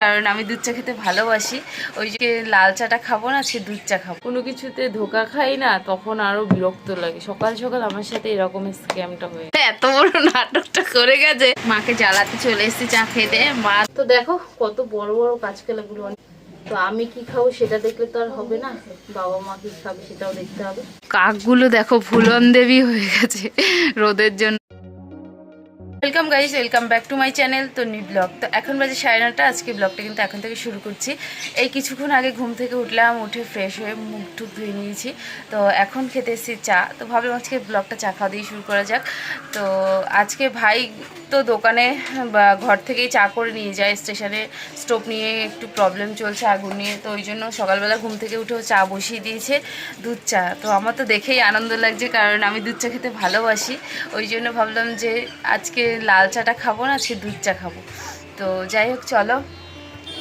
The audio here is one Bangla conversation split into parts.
কারণ আমি দুধ চা খেতে ভালোবাসি। ওই যে লাল চাটা খাব না সে দুধ চা খাব। কোনো কিছুতে ধোকা খাই না তখন আরও বিরক্ত লাগে। সকাল সকাল আমার সাথে এরকম স্ক্যামটা হয়ে এত বড় নাটকটা করে গেছে। মাকে জ্বালাতে চলে এসেছি চা খেতে। মা তো দেখো কত বড় বড় কাঁচকলাগুলো। তো আমি কি খাব সেটা দেখলে তো আর হবে না। বাবা মা কি খাবে সেটাও দেখতে হবে। কাকগুলো দেখো ফুলন দেবী হয়ে গেছে। রোদের জন্য welcome guys welcome back to my channel তো নি ব্লগ তো এখন বাজে সাড়ে নটা। আজকে ব্লগটা কিন্তু এখন থেকে শুরু করছি। এই কিছুক্ষণ আগে ঘুম থেকে উঠলাম, উঠে ফ্রেশ হয়ে মুখ টুক ধুয়ে নিয়েছি। তো এখন খেতে এসেছি চা। তো ভাবলাম আজকে ব্লগটা চা খাওয়া দিয়ে শুরু করা যাক। তো আজকে ভাই তো দোকানে বা ঘর থেকেই চা করে নিয়ে যায়। স্টেশনে স্টোভ নিয়ে একটু প্রবলেম চলছে আগুন নিয়ে। তো ওই জন্য সকালবেলা ঘুম থেকে উঠেও চা বসিয়ে দিয়েছে দুধ চা। তো আমার তো দেখেই আনন্দ লাগছে, কারণ আমি দুধ চা খেতে ভালোবাসি। ওই জন্য ভাবলাম যে আজকে লাল চাটা খাব না, আজকে দুধ চা খাব। তো যাই হোক, চলো।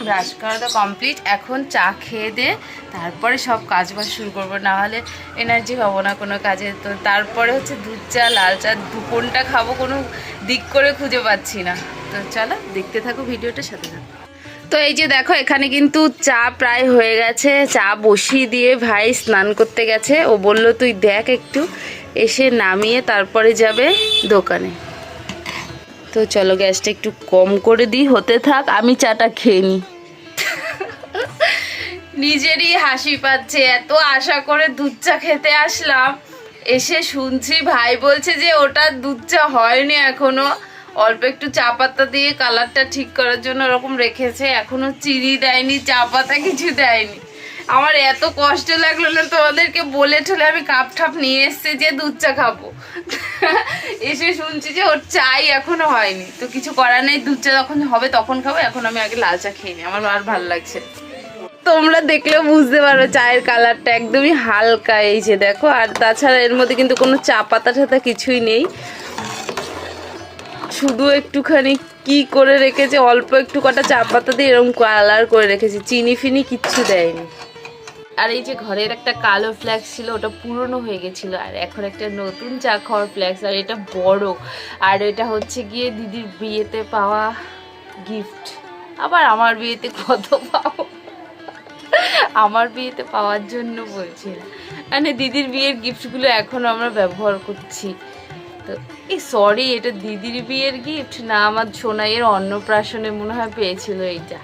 ব্রাশ করা তো কমপ্লিট এখন চা খেয়ে দিয়ে তারপরে সব কাজ বাজ শুরু করব। না হলে এনার্জি পাবো না কোনো কাজে। তো তারপরে হচ্ছে দুধ চা, লাল চা দু কোনটা খাব, কোনো দিক করে খুঁজে পাচ্ছি না। তো চলো, দেখতে থাকো ভিডিওটার সাথে থাকো। তো এই যে দেখো, এখানে কিন্তু চা প্রায় হয়ে গেছে। চা বসিয়ে দিয়ে ভাই স্নান করতে গেছে। ও বলল, তুই দেখ একটু। এসে নামিয়ে তারপরে যাবে দোকানে। তো চলো গ্যাসটা একটু কম করে দিই, হতে থাক, আমি চাটা খেয়ে নিই নিজেরই হাসি পাচ্ছে, এত আশা করে দুধ চা খেতে আসলাম। এসে শুনছি ভাই বলছে যে ওটা দুধ চা হয়নি এখনও। অল্প একটু চা পাতা দিয়ে কালারটা ঠিক করার জন্য ওরকম রেখেছে, এখনও চিনি দেয়নি, চা পাতা কিছু দেয়নি। আমার এত কষ্ট লাগল না, তোমাদেরকে বলে ঠলে আমি কাপ ঠাপ নিয়ে এসছি যে দুধ চা খাব। এসে শুনছি যে ওর চাই এখনও হয়নি। তো কিছু করার নেই, দুধ চা যখন হবে তখন খাব, এখন আমি আগে লাল চা খেয়ে নিই, আমার আর ভালো লাগছে তোমরা দেখলেও বুঝতে পারো চায়ের কালারটা একদমই হালকা এই যে দেখো, আর তাছাড়া এর মধ্যে কিন্তু কোনো চা পাতা টাতা কিছুই নেই। শুধু একটুখানি কি করে রেখেছে, অল্প একটু কটা চা পাতা দিয়ে এরকম কালার করে রেখেছে, চিনি ফিনি কিচ্ছু দেয়নি। আর এই যে ঘরের একটা কালো ফ্ল্যাক্স ছিল, ওটা পুরনো হয়ে গেছিল, আর এখন একটা নতুন চা খাওয়ার ফ্ল্যাক্স আর এটা বড়। আর এটা হচ্ছে গিয়ে দিদির বিয়েতে পাওয়া গিফট আবার আমার বিয়েতে কত পাবো? আমার বিয়েতে পাওয়ার জন্য বলছি মানে দিদির বিয়ের গিফটগুলো এখনও আমরা ব্যবহার করছি। তো, এই সরি এটা দিদির বিয়ের গিফট না, আমার সোনাইয়ের অন্নপ্রাশনে মনে হয় পেয়েছিল এইটা।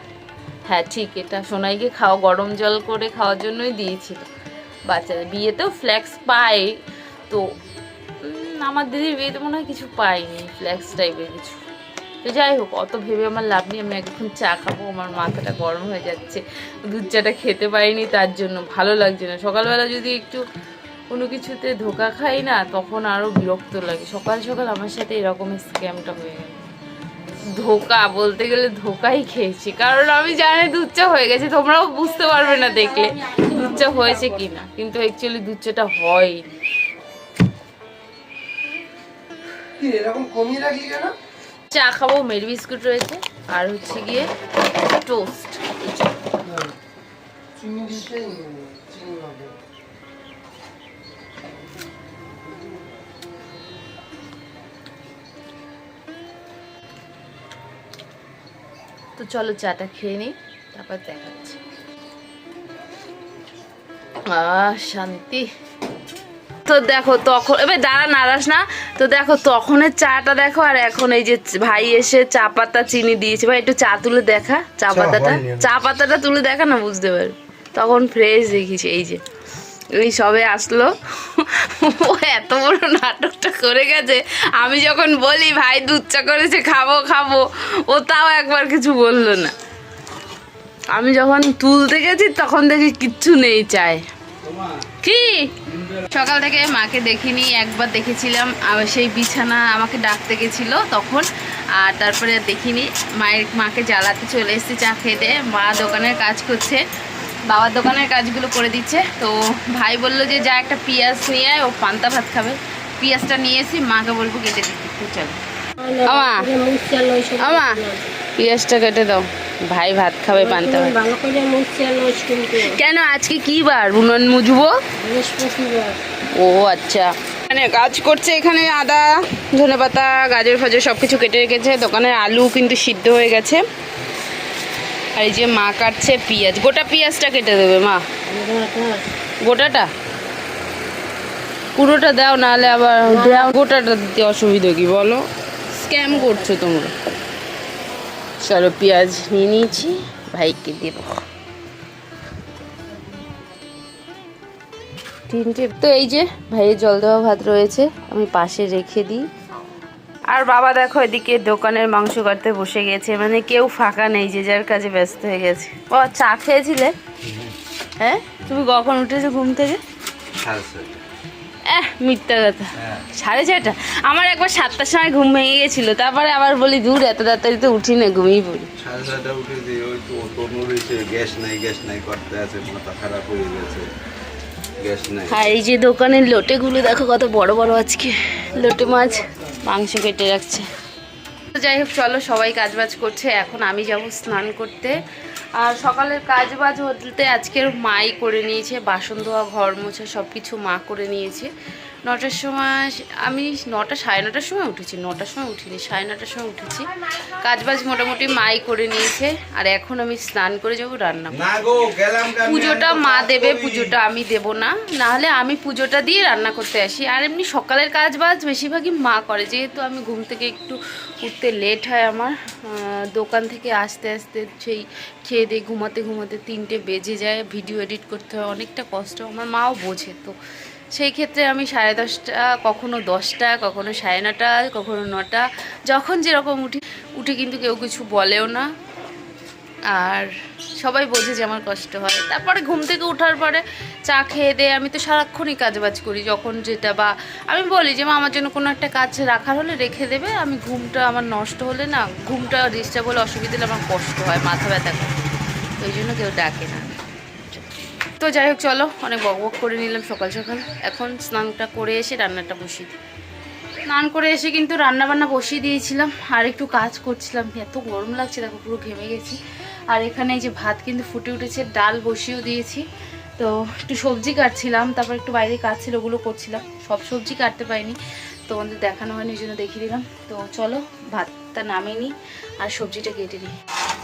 হ্যাঁ ঠিক, এটা সোনাইকে খাওয়া, গরম জল করে খাওয়ার জন্যই দিয়েছিল। বাচ্চাদের বিয়েতেও ফ্ল্যাক্স পায়। তো আমার দিদির বিয়েতে মনে হয় কিছু পাইনি ফ্ল্যাক্স টাইপের কিছু। তো যাই হোক, অত ভেবে আমার লাভ নেই, আমি এখন চা খাব, আমার মাথাটা গরম হয়ে যাচ্ছে। দুধ চাটা খেতে পারিনি, তার জন্য ভালো লাগছে না। সকালবেলা যদি একটু কোনো কিছুতে ধোকা খাই না, তখন আরও বিরক্ত লাগে। সকাল সকাল আমার সাথে এরকম স্ক্যামটা হয়ে গেল। ধোকা বলতে গেলে ধোকাই খেয়েছি। কারণ আমি জানি দুধ চা হয়ে গেছে তোমরাও বুঝতে পারবে না দেখলে দুধ চা হয়েছে কি না কিন্তু অ্যাকচুয়ালি দুধ চাটা হয় কেন? চা খাব মেরি বিস্কুট রয়েছে আর হচ্ছে গিয়ে টোস্ট চিনি তো চলো চাটা খেয়ে নিই তারপর দেখাচ্ছি। শান্তি। তো দেখো তখন এবার দাঁড়া নাড়াস না। তো দেখো তখনের চাটা দেখো আর এখন এই যে ভাই এসে চা পাতা চিনি দিয়েছে। ভাই একটু চা তুলে দেখা চা পাতাটা। চা পাতাটা তুলে দেখা না বুঝতে পারবে। তখন ফ্রেশ দেখিছে এই যে। এই সবে আসলো। ও এত বড় নাটকটা করে গেছে। আমি যখন বলি, ভাই, দুধ চা করেছে, খাব খাব। ও তাও একবার কিছু বলল না। আমি যখন তুলতে গেছি, তখন দেখি কিচ্ছু নেই চায়। কি? সকাল থেকে মাকে দেখিনি, একবার দেখেছিলাম। সেই বিছানা আমাকে ডাকতে গেছিল তখন, আর তারপরে দেখিনি। মায়ের, মাকে জ্বালাতে চলে এসেছি চা খেতে। মা দোকানের কাজ করছে। বাবার দোকানের কাজগুলো করে দিচ্ছে। তো ভাই বলল যে যা একটা পেঁয়াজ নিয়ে আয় ও পান্তা ভাত খাবে। পেঁয়াজটা নিয়ে এসি মাকে বলব কেটে দিতে তো চলো। আমা আমা পেঁয়াজটা কেটে দাও। ভাই ভাত খাবে পান্তা ভাত। কেন আজকে কি বার? উনুন মুজবো? ও আচ্ছা। মানে কাজ করছে এখানে আদা ধনেপাতা গাজর ফাজর সব কিছু কেটে রেখেছে। দোকানের আলু কিন্তু সিদ্ধ হয়ে গেছে। আর এই যে মা কাটছে পেঁয়াজ। গোটা পেঁয়াজটা কেটে দেবে, মা। গোটাটা? পুরোটা দাও, নাহলে আবার গোটাটা দিতে অসুবিধা কি, বলো? স্ক্যাম করছ তোমরা। চলো পেঁয়াজ নিয়ে নিয়েছি, ভাইকে দেব। তিনটে তো এই যে ভাইয়ের জল দেওয়া ভাত রয়েছে, আমি পাশে রেখে দিই। আর বাবা দেখো এদিকে দোকানের মাংস কাটতে বসে গেছে মানে কেউ ফাঁকা নেই যে যার কাজে ব্যস্ত হয়ে গেছে। ও চা খেয়েছিলে? হ্যাঁ? তুমি কখন উঠেছো ঘুম থেকে? এহ মিথ্যা কথা। সাড়ে ছয়টা? আমার একবার সাতটার সময় ঘুম ভেঙে গেছিল তারপরে আবার বলি দূর এত তাড়াতাড়ি তো উঠি না ঘুমিয়ে পড়ি। সাড়ে ছয়টা উঠে ওই তো তনুর গ্যাস নাই গ্যাস নাই করতে আছে মাথা খারাপ হয়ে গেছে আর এই যে দোকানের লোটেগুলো দেখো কত বড় বড় আজকে লোটে মাছ। মাংস কেটে রাখছে। তো যাই হোক, চলো, সবাই কাজবাজ করছে। এখন আমি যাব স্নান করতে। আর সকালের কাজবাজ বলতে আজকের মাই করে নিয়েছে, বাসন ধোয়া, ঘর মোছা সব কিছু মা করে নিয়েছে। নটার সময় আমি নটা সাড়ে নটার সময় উঠেছি নটার সময় উঠিনি সাড়ে নটার সময় উঠেছি। কাজবাজ মোটামুটি মাই করে নিয়েছে আর এখন আমি স্নান করে যাব রান্না পুজোটা মা দেবে পুজোটা আমি দেব না। নাহলে আমি পুজোটা দিয়ে রান্না করতে আসি। আর এমনি সকালের কাজ বাজ বেশিরভাগই মা করে যেহেতু আমি ঘুম থেকে একটু উঠতে লেট হয় আমার। দোকান থেকে আসতে আসতে সেই খেয়ে দিয়ে ঘুমাতে ঘুমাতে তিনটে বেজে যায় ভিডিও এডিট করতে হয় অনেকটা কষ্ট। আমার মাও বোঝে তো। সেই ক্ষেত্রে আমি সাড়ে দশটা, কখনো দশটা, কখনো সাড়ে নটা, কখনো নটা, যখন যেরকম উঠি, উঠে কিন্তু কেউ কিছু বলেও না। আর সবাই বোঝে যে আমার কষ্ট হয়। তারপরে ঘুম থেকে ওঠার পরে চা খেয়ে দিয়ে আমি তো সারাক্ষণই কাজবাজ করি যখন যেটা বা, আমি বলি যে, মা, আমার জন্য কোনো একটা কাজ রাখার হলে রেখে দেবে, আমি ঘুমটা আমার নষ্ট হলে না, ঘুমটা ডিস্টার্ব হলে অসুবিধা হলে আমার কষ্ট হয়, মাথা ব্যথা করে। ওই জন্য কেউ ডাকে না। তো যাই হোক, চলো। অনেক বক বক করে নিলাম সকাল সকাল। এখন স্নানটা করে এসে রান্নাটা বসিয়ে দিই। স্নান করে এসে কিন্তু রান্না বান্না বসিয়ে দিয়েছিলাম। আর একটু কাজ করছিলাম। এত গরম লাগছে, দেখো, পুরো ঘেমে গেছি। আর এখানে এই যে ভাত কিন্তু ফুটে উঠেছে, ডাল বসিয়েও দিয়েছি। তো একটু সবজি কাটছিলাম, তারপর একটু বাইরে কাজ ছিল, ওগুলো করছিলাম। সব সবজি কাটতে পারিনি। তোমাদের দেখানো হয়নি ওই জন্য দেখিয়ে দিলাম। তো চলো, ভাতটা নামিয়ে নিই আর সবজিটা কেটে নিই।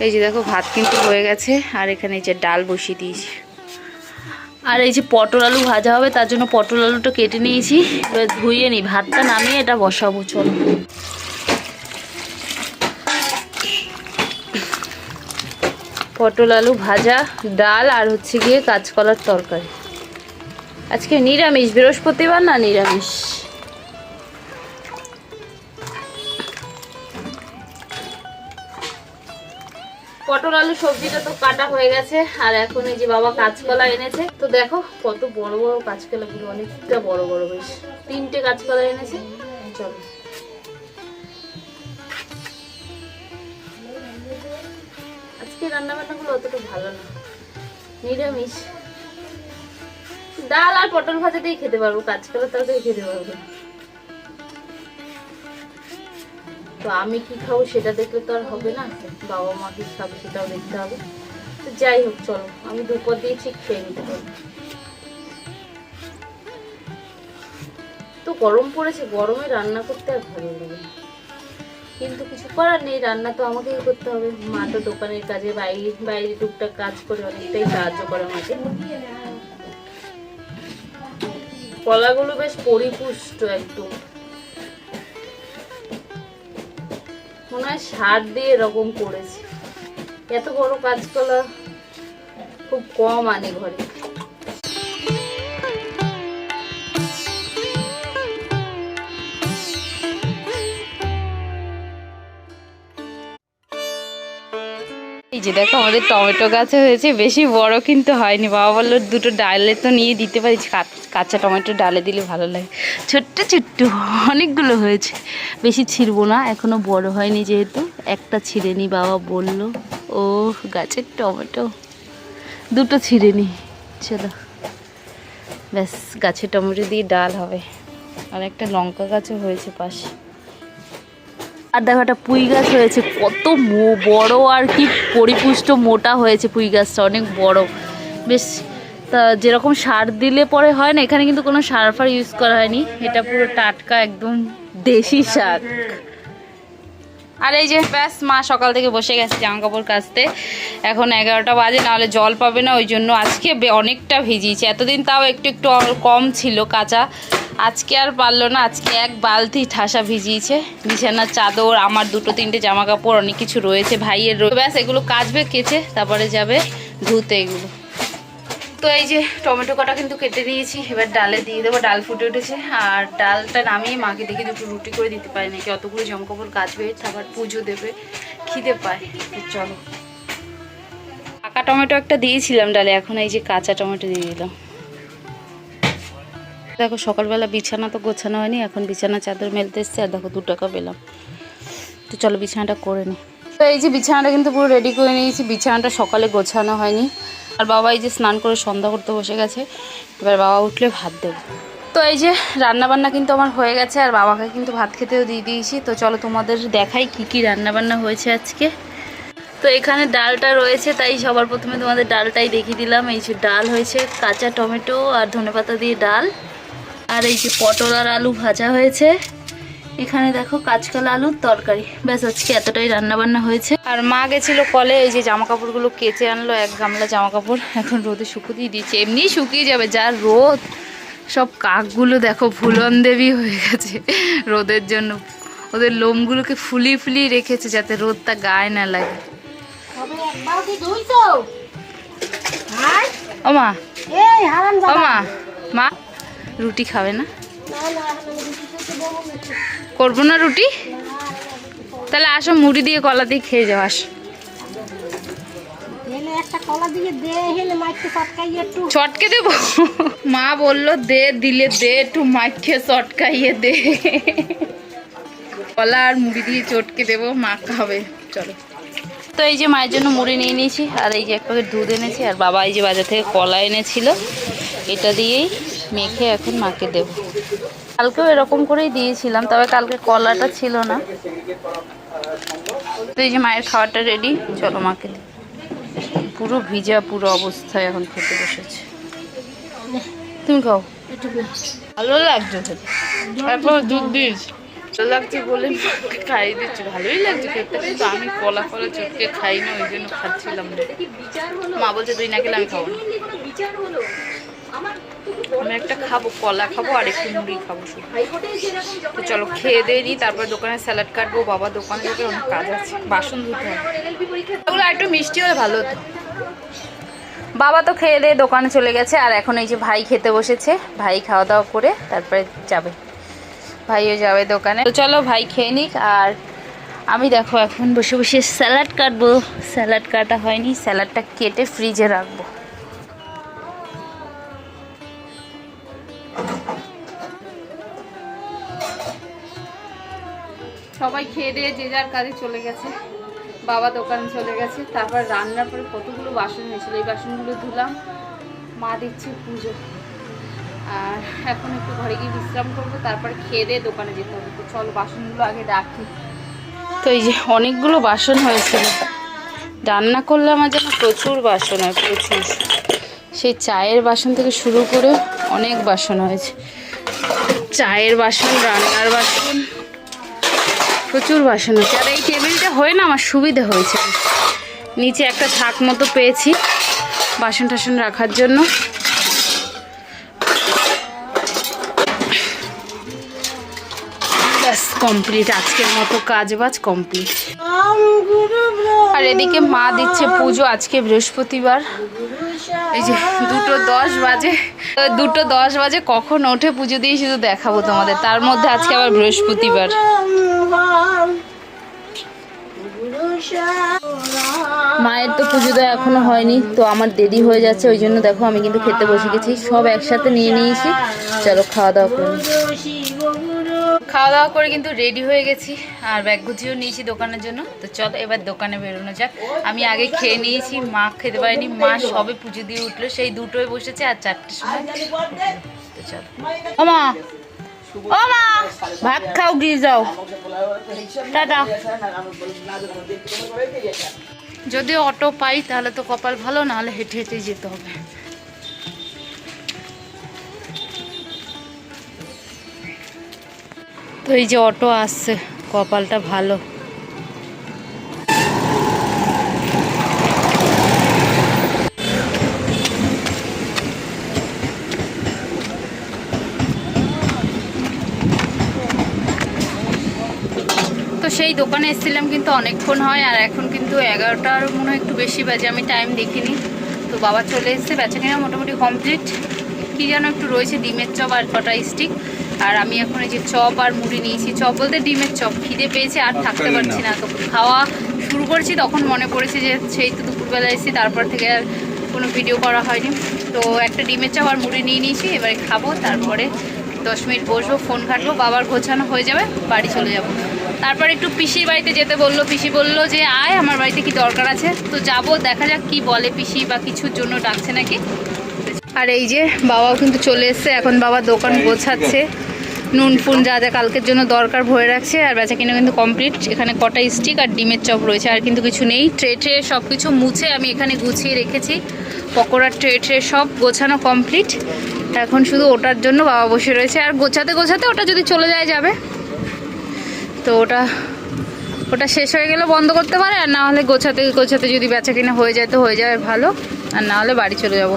এই যে দেখো, ভাত কিন্তু হয়ে গেছে। আর এখানে এই যে ডাল বসিয়ে দিয়েছি। আর এই যে পটল আলু ভাজা হবে, তার জন্য পটল আলুটা কেটে নিয়েছি। এবার ধুইয়ে নিই ভাতটা নামিয়ে এটা বসাবো, চলো। পটল আলু ভাজা, ডাল আর হচ্ছে গিয়ে কাঁচকলার তরকারি। আজকে নিরামিষ, বৃহস্পতিবার না নিরামিষ? পটল, আলু, সবজিটা তো কাটা হয়ে গেছে, আর এখন এই যে বাবা কাঁচকলা এনেছে। তো দেখো কত বড় বড় কাঁচকলাগুলো অনেকটা বড় বড় বেশ। তিনটে কাঁচকলা এনেছে। চলো। আজকে অতটা ভালো নিরামিষ। ডাল আর পটল ভাজা দিয়ে খেতে পারব, কাঁচকলা তরকারি খেতে পারব তো আমি কি খাব সেটা দেখলে তো আর হবে না? বাবা মা কি খাবে সেটাও দেখতে হবে। তো যাই হোক, চলো, আমি দুপুর দিয়ে ঠিক খেয়ে নিতে পারব। তো গরম পড়েছে, গরমে রান্না করতে আর ভালো লাগে কিন্তু কিছু করার নেই, রান্না তো আমাকেই করতে হবে। মা তো দোকানের কাজে বাইরে বাইরে টুকটাক কাজ করে অনেকটাই সাহায্য করে আমাকে। কলাগুলো বেশ পরিপুষ্ট একদম। মনে হয় সার দিয়ে এরকম করেছি। এত বড় কাজ কাজকলা খুব কম আনে ঘরে। যে দেখো আমাদের টমেটো গাছে হয়েছে, বেশি বড় কিন্তু হয়নি। বাবা বলল, দুটো ডালে তো নিয়ে দিতে পারিস কাঁচা টমেটো ডালে দিলে ভালো লাগে। ছোট্ট ছোট্ট, অনেকগুলো হয়েছে। বেশি ছিঁড়বো না, এখনও বড় হয়নি যেহেতু, একটা ছিঁড়ে নি বাবা বলল। ও গাছের টমেটো। দুটো ছিঁড়ে নি চলো। ব্যাস গাছের টমেটো দিয়ে ডাল হবে। আর একটা লঙ্কা গাছও হয়েছে পাশে। আর দেখো একটা পুঁই গাছ হয়েছে, কত বড় আর কি পরিপুষ্ট মোটা হয়েছে পুঁই গাছটা, অনেক বড়। বেশ, তা যেরকম সার দিলে পরে হয় না, এখানে কিন্তু কোনো সার ফার ইউজ করা হয়নি, এটা পুরো টাটকা একদম দেশি শাক। আর এই যে, ব্যাস, মা সকাল থেকে বসে গেছে জামা কাপড় কাচতে। এখন এগারোটা বাজে নাহলে জল পাবে না, ওই জন্য আজকে অনেকটা ভিজিয়েছে। এতদিন তাও একটু একটু কম ছিল কাঁচা। আজকে আর পারল না, আজকে এক বালতি ঠাসা ভিজিয়েছে। বিছানার চাদর, আমার দুটো, তিনটে জামা কাপড় অনেক কিছু রয়েছে, ভাইয়ের ব্যাস, এগুলো কাচবে, কেচে, তারপরে যাবে ধুতে এগুলো। তো এই যে টমেটো কটা কিন্তু কেটে দিয়েছি এবার ডালে দিয়ে দেবো, ডাল ফুটে উঠেছে। আর ডালটা নামিয়ে মাকে দেখে দুটো রুটি করে দিতে পারি নাকি, অতগুলো জামাকাপড় কাচবে, তারপর পুজো দেবে, খিদে পায়। চলো। পাকা টমেটো একটা দিয়েছিলাম ডালে, এখন এই যে কাঁচা টমেটো দিয়ে দিলাম। দেখো, সকালবেলা বিছানা তো গোছানো হয়নি, এখন বিছানা চাদর মেলতে এসছে, আর দেখো দু টাকা পেলাম। তো চলো, বিছানাটা করে নিই তো এই যে বিছানাটা কিন্তু পুরো রেডি করে নিয়েছি। বিছানাটা সকালে গোছানো হয়নি। আর বাবা এই যে স্নান করে সন্ধ্যা করতে বসে গেছে, এবার বাবা উঠলে ভাত দেবো। তো এই যে রান্না বান্না কিন্তু আমার হয়ে গেছে, আর বাবাকে কিন্তু ভাত খেতেও দিয়ে দিয়েছি। তো চলো তোমাদের দেখাই কি কি রান্না বান্না হয়েছে আজকে। তো এখানে ডালটা রয়েছে, তাই সবার প্রথমে তোমাদের ডালটাই দেখিয়ে দিলাম। এই যে ডাল হয়েছে, কাঁচা টমেটো আর ধনেপাতা দিয়ে ডাল। আর এই যে পটল আর আলু ভাজা হয়েছে। এখানে দেখো কাঁচকলা আলুর তরকারি। ব্যাস আজকে এতটাই রান্না বান্না হয়েছে। আর মা গেছিল কলে এই যে জামা কাপড়গুলো কেচে আনলো এক গামলা জামা কাপড় এখন রোদে শুকুতেই দিয়েছে। এমনি শুকিয়ে যাবে যার রোদ। সব কাকগুলো দেখো ফুলন দেবী হয়ে গেছে রোদের জন্য। ওদের লোমগুলোকে ফুলিয়ে ফুলিয়ে রেখেছে যাতে রোদটা গায়ে না লাগে। তবে একবার কি ধুইছো হ্যাঁ ও মা। এই হারান ও মা। মা রুটি খাবে না? করব না রুটি? তাহলে আসো মুড়ি দিয়ে কলা দিয়ে খেয়ে যাও আসো। চটকে দেবো? মা বলল দে দিলে দে একটু মাইকে চটকাইয়ে দে। কলা আর মুড়ি দিয়ে চটকে দেবো মা খাবে। চলো। তো এই যে মায়ের জন্য মুড়ি নিয়ে নিয়েছি আর এই যে এক প্যাকেট দুধ এনেছি আর বাবা এই যে বাজার থেকে কলা এনেছিল এটা দিয়েই মেখে এখন মাকে দেবো। কালকেও এরকম করেই দিয়েছিলাম, তবে কালকে কলাটা ছিল না। তো এই যে মায়ের খাবারটা রেডি চলো মাকে দিই। পুরো ভিজা, পুরো অবস্থায় এখন খেতে বসেছে। তুমি খাও। ভালো লাগছে তারপর দুধ দিস ভালো লাগছে বলে মাকে খাইয়ে দিচ্ছি। ভালোই লাগছে খেতে। কিন্তু আমি কলা কলা চটকে খাই না ওই জন্য খাচ্ছিলাম মা বলছে, তুই না খেলে আমি খাব না। আমি একটা খাব, কলা খাব আর একটু মুড়ি খাব তো চলো, খেয়ে দিয়ে নিই তারপর দোকানে স্যালাড কাটবো, বাবা দোকানে যাবে, অনেক কাজ আছে, বাসন ধুতে হবে। ওগুলো একটু মিষ্টি হলে ভালো হতো। বাবা তো খেয়ে দিয়ে দোকানে চলে গেছে, আর এখন এই যে ভাই খেতে বসেছে, ভাই খাওয়া দাওয়া করে তারপরে যাবে। ভাইও যাবে দোকানে। তো চলো, ভাই খেয়ে নিক, আর আমি দেখো, এখন বসে বসে স্যালাড কাটবো। স্যালাড কাটা হয়নি, স্যালাডটা কেটে ফ্রিজে রাখব। সবাই খেয়ে দিয়ে যে যার কাজে চলে গেছে, বাবা দোকানে চলে গেছে, তারপর রান্নার পরে কতগুলো বাসন হয়েছিল এই বাসনগুলো ধুলাম, মা দিচ্ছে পুজো। আর এখন একটু ঘরে গিয়ে বিশ্রাম করব, তারপর খেয়ে দিয়ে দোকানে যেতে হবে। তো চলো বাসনগুলো আগে রাখি। তো এই যে অনেকগুলো বাসন হয়েছিল। রান্না করলে আমার যেন প্রচুর বাসন হয়, প্রচুর। সেই চায়ের বাসন থেকে শুরু করে অনেক বাসন হয়েছে। চায়ের বাসন, রান্নার বাসন প্রচুর বাসন হয়েছে আর এই টেবিলটা হয়ে না আমার সুবিধা হয়েছে। নিচে একটা থাক মতো পেয়েছি বাসন টাসন রাখার জন্য। ব্যাস কমপ্লিট আজকের মতো কাজ বাজ কমপ্লিট আর এদিকে মা দিচ্ছে পুজো আজকে বৃহস্পতিবার। এই যে দুটো দশ বাজে। দুটো দশ বাজে কখন ওঠে পুজো দিয়ে শুধু দেখাবো তোমাদের। তার মধ্যে আজকে আবার বৃহস্পতিবার। মায়ের তো পুজো দেওয়া এখনও হয়নি, তো আমার দেরি হয়ে যাচ্ছে, ওই জন্য দেখো আমি কিন্তু খেতে বসে গেছি। সব একসাথে নিয়ে নিয়েছি। চলো খাওয়া দাওয়া করে। খাওয়া দাওয়া করে কিন্তু রেডি হয়ে গেছি, আর ব্যাগ গুছিয়েও নিয়েছি দোকানের জন্য। তো চলো এবার দোকানে বেরোনো যাক। আমি আগে খেয়ে নিয়েছি, মা খেতে পারিনি, মা সবে পুজো দিয়ে উঠল, সেই দুটোয় বসেছে আর চারটের সময়। তো চলো। মা! ও খাও গিয়ে যাও যদি অটো পাই, তাহলে তো কপাল ভালো না হলে হেঁটে হেঁটে যেতে হবে। তো এই যে অটো আসছে, কপালটা ভালো। এই দোকানে এসেছিলাম কিন্তু অনেকক্ষণ হয় আর এখন কিন্তু এগারোটার মনে হয় একটু বেশি বাজে আমি টাইম দেখিনি। তো বাবা চলে এসেছে বেচা কিনা মোটামুটি কমপ্লিট কি যেন একটু রয়েছে ডিমের চপ আর কটা স্টিক আর আমি এখন এই যে চপ আর মুড়ি নিয়েছি চপ বলতে ডিমের চপ খিদে পেয়েছে আর থাকতে পারছি না। তো খাওয়া শুরু করেছি তখন মনে পড়েছে যে সেই তো দুপুরবেলা এসেছি তারপর থেকে আর কোনো ভিডিও করা হয়নি। তো একটা ডিমের চপ আর মুড়ি নিয়ে নিয়েছি এবারে খাব তারপরে দশ মিনিট বসবো ফোন ঘাটবো বাবার গোছানো হয়ে যাবে বাড়ি চলে যাব। তারপর একটু পিসির বাড়িতে যেতে বলল। পিসি বলল যে আয় আমার বাড়িতে কি দরকার আছে? তো যাব দেখা যাক কি বলে পিসি বা কিছুর জন্য ডাকছে নাকি। আর এই যে বাবাও কিন্তু চলে এসছে। এখন বাবা দোকান গোছাচ্ছে। নুন ফুন যা যা কালকের জন্য দরকার ভরে রাখছে আর বেচা কিনা কিন্তু কমপ্লিট। এখানে কটা স্টিক আর ডিমের চপ রয়েছে আর কিন্তু কিছু নেই। ট্রে ট্রে সব কিছু মুছে আমি এখানে গুছিয়ে রেখেছি। পকোড়ার ট্রে ট্রে সব গোছানো কমপ্লিট। এখন শুধু ওটার জন্য বাবা বসে রয়েছে। আর গোছাতে গোছাতে ওটা যদি চলে যায় যাবে। তো ওটা ওটা শেষ হয়ে গেলে বন্ধ করতে পারে আর না হলে গোছাতে গোছাতে যদি বেচা কিনা হয়ে যায় তো হয়ে যাবে ভালো। আর না হলে বাড়ি চলে যাব।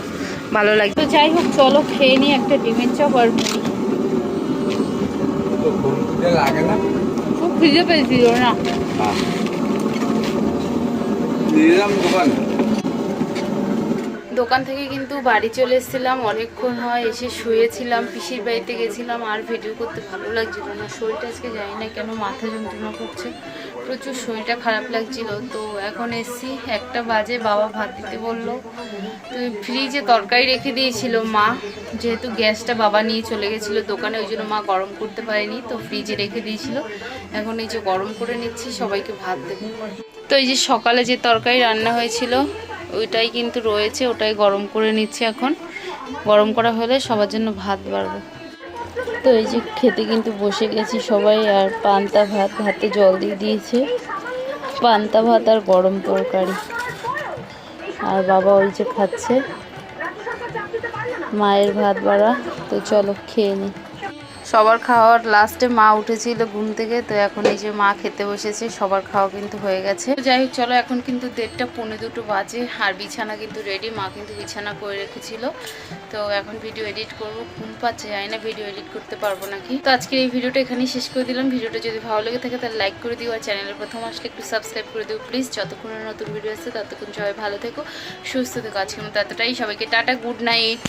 ভালো লাগে। তো যাই হোক চলো খেয়ে নিই একটা ডিমের চপ আর খুব খিদে পেয়েছিল না। দোকানে। দোকান থেকে কিন্তু বাড়ি চলে এসেছিলাম, অনেকক্ষণ হয় এসে শুয়েছিলাম, পিসির বাড়িতে গেছিলাম, আর ভিডিও করতে ভালো লাগছিল না। শরীরটা আজকে জানি না কেন মাথা যন্ত্রণা করছে, প্রচুর শরীরটা খারাপ লাগছিল। তো এখন এসছি, একটা বাজে বাবা ভাত দিতে বলল। তো ফ্রিজে তরকারি রেখে দিয়েছিল মা, যেহেতু গ্যাসটা বাবা নিয়ে চলে গেছিল দোকানে, ওই জন্য মা গরম করতে পারেনি, তো ফ্রিজে রেখে দিয়েছিল। এখন এই যে গরম করে নিচ্ছি, সবাইকে ভাত দেবো। তো এই যে সকালে যে তরকারি রান্না হয়েছিল ওইটাই কিন্তু রয়েছে, ওটাই গরম করে নিচ্ছি এখন। গরম করা হলে সবার জন্য ভাত বাড়বো। তো এই যে খেতে কিন্তু বসে গেছি সবাই, আর পান্তা ভাত, ভাতে জল দিয়ে দিয়েছে। পান্তা ভাত আর গরম তরকারি। আর বাবা ওই যে খাচ্ছে। মায়ের ভাত বাড়া, তো চলো খেয়ে নিই সবার খাওয়ার লাস্টে মা উঠেছিল ঘুম থেকে, তো এখন এই যে মা খেতে বসেছে, সবার খাওয়া কিন্তু হয়ে গেছে। যাই হোক, চলো এখন কিন্তু দেড়টা পৌনে দুটো বাজে, আর বিছানা কিন্তু রেডি মা কিন্তু বিছানা করে রেখেছিল। তো এখন ভিডিও এডিট করব। ঘুম পাচ্ছে জানি না ভিডিও এডিট করতে পারব নাকি। তো আজকের এই ভিডিওটা এখানেই শেষ করে দিলাম। ভিডিওটা যদি ভালো লেগে থাকে, তাহলে লাইক করে দিও, আর চ্যানেলের প্রথম আসলে একটু সাবস্ক্রাইব করে দিও প্লিজ যতক্ষণ নতুন ভিডিও আসছে ততক্ষণ সবাই ভালো থেকো, সুস্থ থেকো। আজকের মতো এতটাই। সবাইকে টাটা গুড নাইট